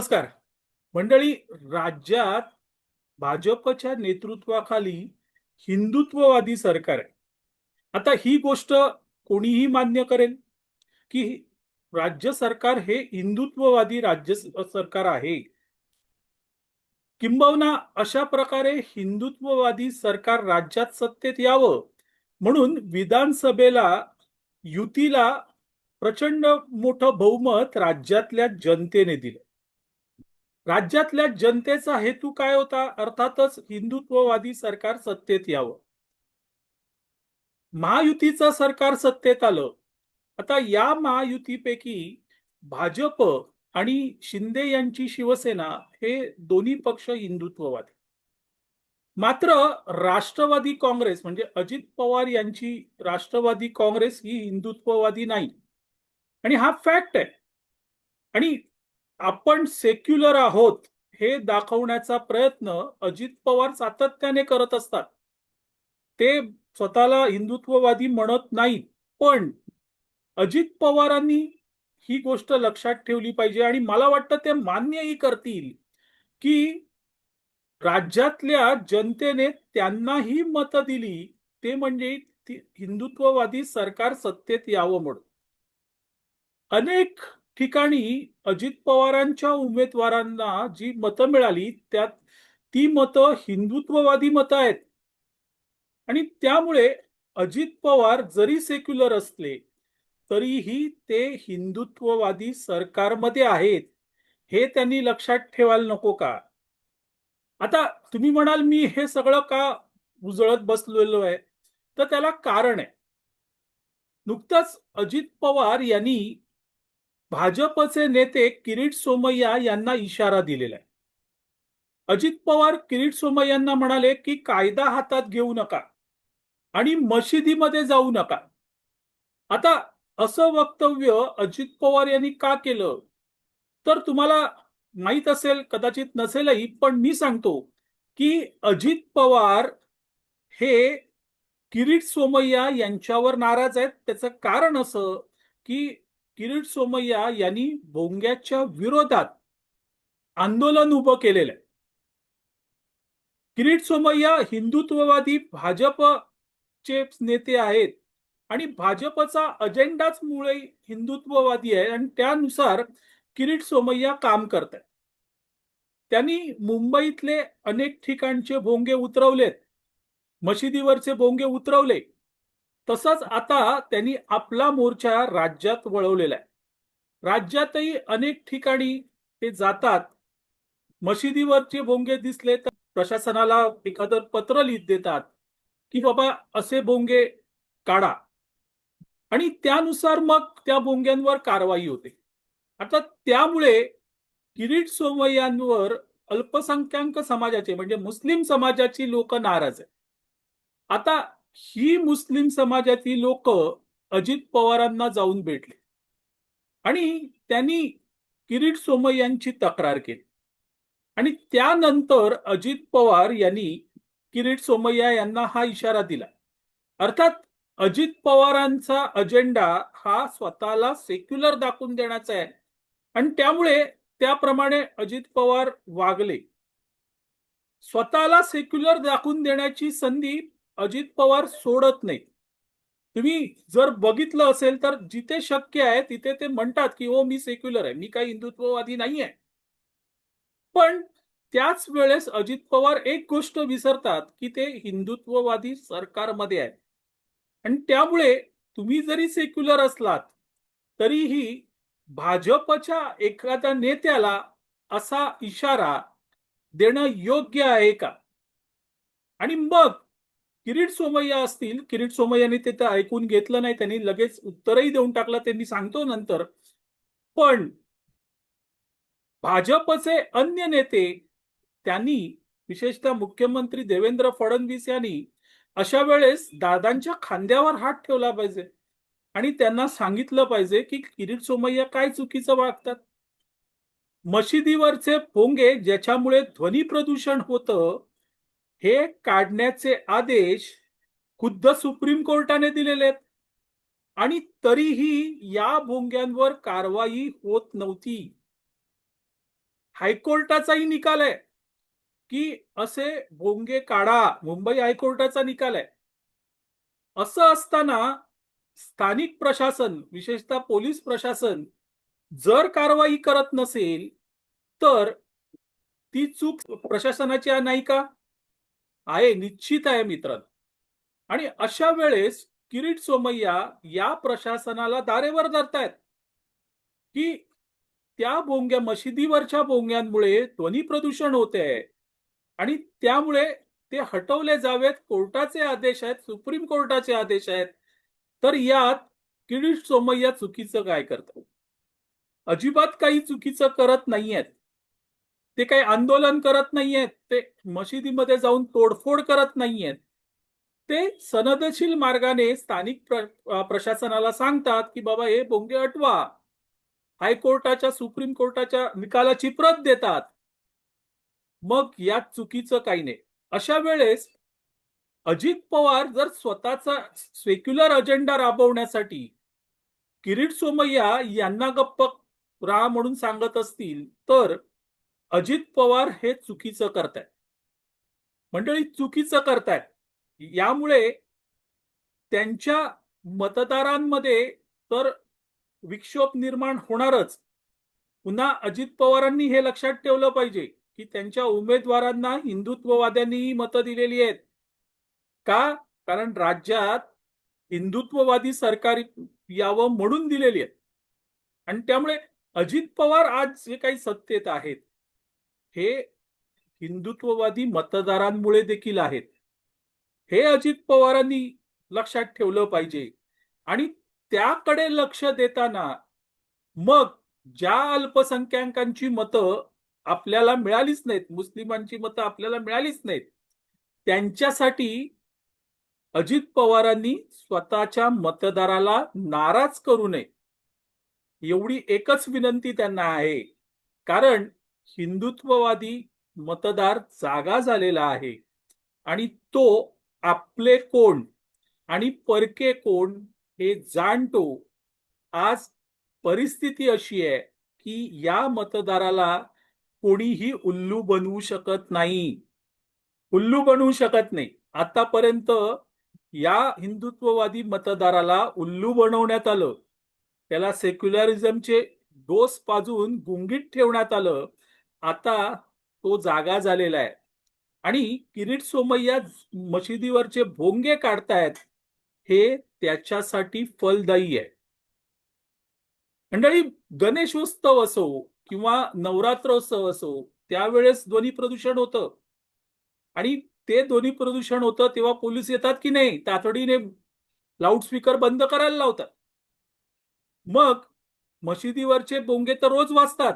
नमस्कार. मंडळी राज्यात भाजपच्या नेतृत्वाखाली हिंदुत्ववादी सरकार आहे. आता ही गोष्ट कोणीही मान्य करेल? की राज्य सरकार हे हिंदुत्ववादी राज्य सरकार आहे? किंबहुना अशा प्रकारे हिंदुत्ववादी सरकार राज्यात सत्तेत यावं म्हणून विधानसभेला युतीला प्रचंड मोठं बहुमत राज्यातल्या जनतेने दिलं. राज्यातल्या जनतेचा हेतू काय होता? अर्थातच हिंदुत्ववादी सरकार सत्तेत यावं. महायुतीचं सरकार सत्तेत आलं. आता या महायुतीपैकी भाजप आणि शिंदे यांची शिवसेना हे दोन्ही पक्ष हिंदुत्ववादी. मात्र राष्ट्रवादी काँग्रेस म्हणजे अजित पवार यांची राष्ट्रवादी काँग्रेस ही हिंदुत्ववादी नाही. आणि हा फॅक्ट आहे. आणि आपण सेक्युलर आहोत हे दाखवण्याचा प्रयत्न अजित पवार सातत्याने करत असतात. ते स्वतःला हिंदुत्ववादी म्हणत नाहीत पण अजित पवारांनी ही गोष्ट लक्षात ठेवली पाहिजे आणि मला वाटतं ते मान्यही करतील की राज्यातल्या जनतेने त्यांनाही मतं दिली ते म्हणजे हिंदुत्ववादी सरकार सत्तेत यावं म्हणून. अनेक ठिकाणी अजित पवारांच्या उमेदवारांना जी मतं मिळाली त्यात ती मतं हिंदुत्ववादी मतं आहेत. आणि त्यामुळे अजित पवार जरी सेक्युलर असले तरीही ते हिंदुत्ववादी सरकारमध्ये आहेत हे त्यांनी लक्षात ठेवायला नको का? आता तुम्ही म्हणाल मी हे सगळं का उजळत बसलेलो आहे? तर त्याला कारण आहे. नुकतंच अजित पवार यांनी भाजपचे नेते किरीट सोमय्या यांना इशारा दिलेला आहे. अजित पवार किरीट सोमय्यांना म्हणाले की कायदा हातात घेऊ नका आणि मशिदीमध्ये जाऊ नका. आता असं वक्तव्य अजित पवार यांनी का केलं? तर तुम्हाला माहीत असेल कदाचित नसेलही पण मी सांगतो की अजित पवार हे किरीट सोमय्या यांच्यावर नाराज आहेत. त्याचं कारण असं की किरीट सोमय्या यांनी भोंग्याच्या विरोधात आंदोलन उभं केलेलं आहे. किरीट सोमय्या हिंदुत्ववादी भाजपचे नेते आहेत आणि भाजपचा अजेंडाच मुळे हिंदुत्ववादी आहे आणि त्यानुसार किरीट सोमय्या काम करत आहेत. त्यांनी मुंबईतले अनेक ठिकाणचे भोंगे उतरवलेत. मशिदीवरचे भोंगे उतरवले. तसाच आता त्यांनी आपला मोर्चा राज्यात वळवलेला आहे. राज्यातही अनेक ठिकाणी ते जातात. मशिदीवरचे बोंगे दिसले तर प्रशासनाला एखादं पत्र लिहित देतात की बाबा असे बोंगे काढा. आणि त्यानुसार मग त्या बोंग्यांवर कारवाई होते. आता त्यामुळे किरीट सोमय्यांवर अल्पसंख्याक समाजाचे म्हणजे मुस्लिम समाजाची लोक नाराज आहे आता ही मुस्लिम समाजातील लोक अजित पवारांना जाऊन भेटले. आणि त्यांनी किरीट सोमय्यांची तक्रार केली. आणि त्यानंतर अजित पवार यांनी किरीट सोमय्या यांना हा इशारा दिला. अर्थात अजित पवारांचा अजेंडा हा स्वतःला सेक्युलर दाखवून देण्याचा आहे. आणि त्यामुळे त्याप्रमाणे अजित पवार वागले. स्वतःला सेक्युलर दाखवून देण्याची संधी अजित पवार सोडत नाही तुम्ही जर बघितलं असेल तर जिथे शक्य आहे तिथे ते म्हणतात की हो मी सेक्युलर आहे मी काही हिंदुत्ववादी नाही आहे पण त्याच वेळेस अजित पवार एक गोष्ट विसरतात की ते हिंदुत्ववादी सरकारमध्ये आहेत. आणि त्यामुळे तुम्ही जरी सेक्युलर असलात तरीही भाजपच्या एखाद्या नेत्याला असा इशारा देणं योग्य आहे का? आणि मग किरीट सोमय्या असतील किरीट सोमय्याने ते तर ऐकून घेतलं नाही त्यांनी लगेच उत्तरही देऊन टाकलं त्यांनी सांगतो नंतर. पण भाजपचे अन्य नेते त्यांनी विशेषतः मुख्यमंत्री देवेंद्र फडणवीस यांनी अशा वेळेस दादांच्या खांद्यावर हात ठेवला पाहिजे. आणि त्यांना सांगितलं पाहिजे की किरीट सोमय्या काय चुकीचं वागतात. मशिदीवरचे पोंगे ज्याच्यामुळे ध्वनी प्रदूषण होतं हे काढण्याचे आदेश खुद्द सुप्रीम कोर्टाने दिलेले आहेत. आणि तरीही या भोंग्यांवर कारवाई होत नव्हती. हायकोर्टाचाही निकाल आहे. की असे भोंगे काढा मुंबई हायकोर्टाचा निकाल आहे. असं असताना स्थानिक प्रशासन विशेषतः पोलीस प्रशासन जर कारवाई करत नसेल तर ती चूक प्रशासनाची नाही का? आहे निश्चित आहे मित्रांनो. आणि अशा वेळेस किरीट सोमय्या या प्रशासनाला दारेवर धरतायत. की त्या बोंग्या मशिदीवरच्या बोंग्यांमुळे ध्वनी प्रदूषण होते. आहे आणि त्यामुळे ते हटवले जावेत कोर्टाचे आदेश आहेत सुप्रीम कोर्टाचे आदेश आहेत. तर यात किरीट सोमय्या चुकीचं काय करतो अजिबात काही चुकीचं करत नाहीयेत. ते काही आंदोलन करत नाहीयेत. ते मशिदीमध्ये जाऊन तोडफोड करत नाहीयेत. ते सनदशील मार्गाने स्थानिक प्र प्रशासनाला सांगतात की बाबा हे बोंगे अटवा. हायकोर्टाच्या सुप्रीम कोर्टाच्या निकालाची प्रत देतात. मग यात चुकीचं काही नाही. अशा वेळेस अजित पवार जर स्वतःचा सेक्युलर अजेंडा राबवण्यासाठी किरीट सोमय्या यांना गप्प राहा म्हणून सांगत असतील तर अजित पवार हे चुकीचं करतायत. मंडळी चुकीचं करतायत. यामुळे त्यांच्या मतदारांमध्ये तर विक्षोभ निर्माण होणारच. पुन्हा अजित पवारांनी हे लक्षात ठेवलं पाहिजे की त्यांच्या उमेदवारांना हिंदुत्ववाद्यांनीही मतं दिलेली आहेत. का? कारण राज्यात हिंदुत्ववादी सरकार यावं म्हणून दिलेली आहेत. आणि त्यामुळे अजित पवार आज जे काही सत्तेत आहेत हे हिंदुत्ववादी मतदारांमुळे देखील आहेत. हे अजित पवारांनी लक्षात ठेवलं पाहिजे. आणि त्याकडे लक्ष देताना मग ज्या अल्पसंख्याकांची मतं आपल्याला मिळालीच नाहीत मुस्लिमांची मतं आपल्याला मिळालीच नाहीत त्यांच्यासाठी अजित पवारांनी स्वतःच्या मतदाराला नाराज करू नये. एवढी एकच विनंती त्यांना आहे. कारण हिंदुत्ववादी मतदार जागा झालेला आहे. आणि तो आपले कोण आणि परके कोण हे जाणतो. आज परिस्थिती अशी आहे की या मतदाराला कोणीही उल्लू बनवू शकत नाही. उल्लू बनवू शकत नाही. आतापर्यंत या हिंदुत्ववादी मतदाराला उल्लू बनवण्यात आलं. त्याला सेक्युलरिझमचे डोस पाजून गुंगीत ठेवण्यात आलं. आता तो जागा झालेला आहे. आणि किरीट सोमय्या मशिदीवरचे भोंगे काढतायत हे त्याच्यासाठी फलदायी आहे. मंडळी गणेशोत्सव असो किंवा नवरात्रोत्सव असो त्यावेळेस ध्वनी प्रदूषण होतं. आणि ते ध्वनी प्रदूषण होतं तेव्हा पोलीस येतात की नाही तातडीने लाऊडस्पीकर बंद करायला लावतात. मग मशिदीवरचे बोंगे तर रोज वाचतात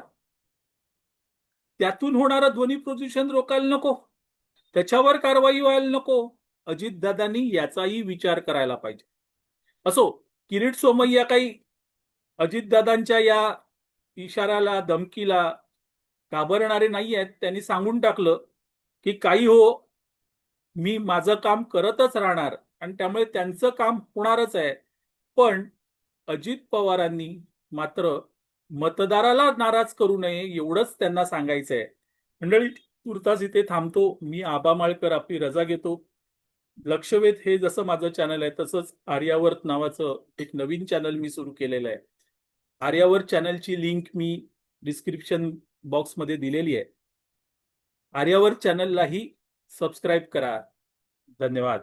त्यातून होणारं ध्वनी प्रदूषण रोखायला नको. त्याच्यावर कारवाई व्हायला नको. अजितदादांनी याचाही विचार करायला पाहिजे. असो किरीट सोमय्या काही अजितदादांच्या या इशाऱ्याला धमकीला घाबरणारे नाही आहेत त्यांनी सांगून टाकलं की काही हो मी माझं काम करतच राहणार आणि त्यामुळे त्यांचं काम होणारच आहे. पण अजित पवारांनी मात्र मतदाराला नाराज करू नये एवढंच त्यांना सांगायचं आहे मंडळी तुर्तास इथे थांबतो. मी आबा माळकर आपली रजा घेतो. लक्षवेध हे जसं माझं चॅनल आहे तसंच आर्यावर्त नावाचं एक नवीन चॅनल मी सुरू केलेलं आहे. आर्यावर्त चॅनलची लिंक मी डिस्क्रिप्शन बॉक्समध्ये दिलेली आहे. आर्यावर्त चॅनललाही सबस्क्राईब करा. धन्यवाद.